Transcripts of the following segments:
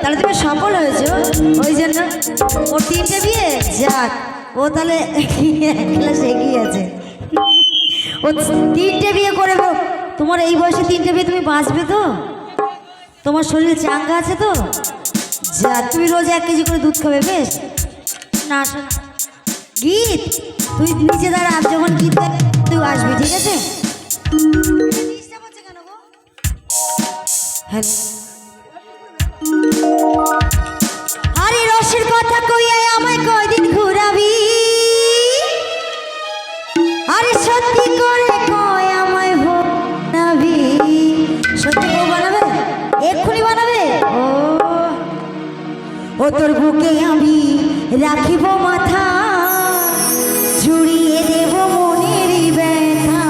তাহলে তুমি সফল হয়েছো ওই জন্য ও তিনটে বিয়ে যাক ও তাহলে ক্লাস এগিয়ে আছে ও তিনটে বিয়ে করে। তোমার এই বয়সে তিনটে বিয়ে তুমি বাঁচবে তো তোমার শরীর চাঙ্গা আছে তো যা তুমি রোজ এক কেজি করে দুধ খাবে বেশ না গীত তুই নিচে দাঁড়া যখন গীত তুই আসবি ঠিক আছে হ্যাঁ সত্যি করে কয় আমায় বানাবি সত্যি বউ এক্ষুনি বানাবে? ও। ও তোর বুকে আমি রাখিব মাথা জুড়িয়ে দেব মনের ব্যথা।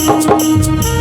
দেহ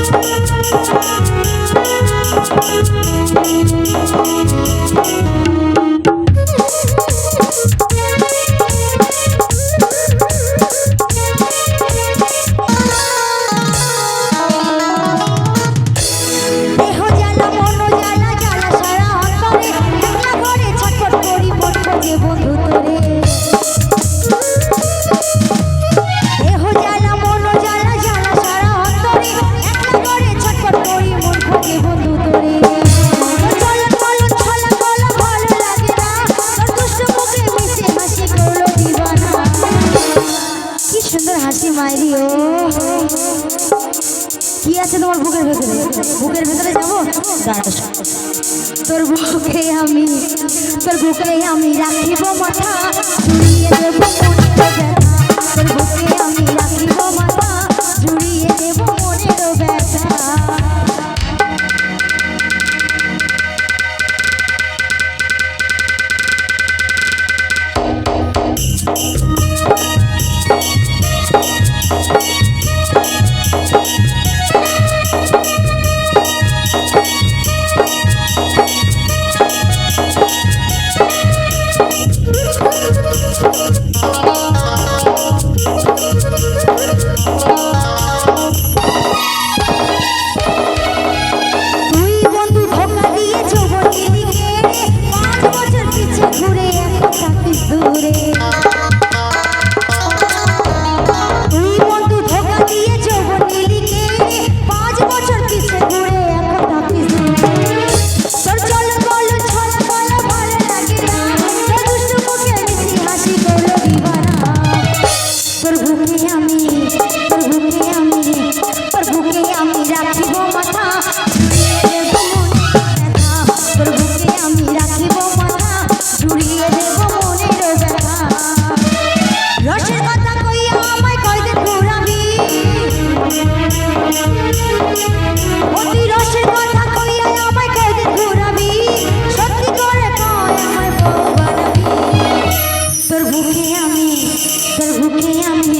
মাইরি কি আছে তোমার বুকের ভেতরে? বুকের ভেতরে যাব? তোর বুকে আমি, তোর বুকে আমি রাখিব মাথা। বুকে আমি তোর বুকে আমি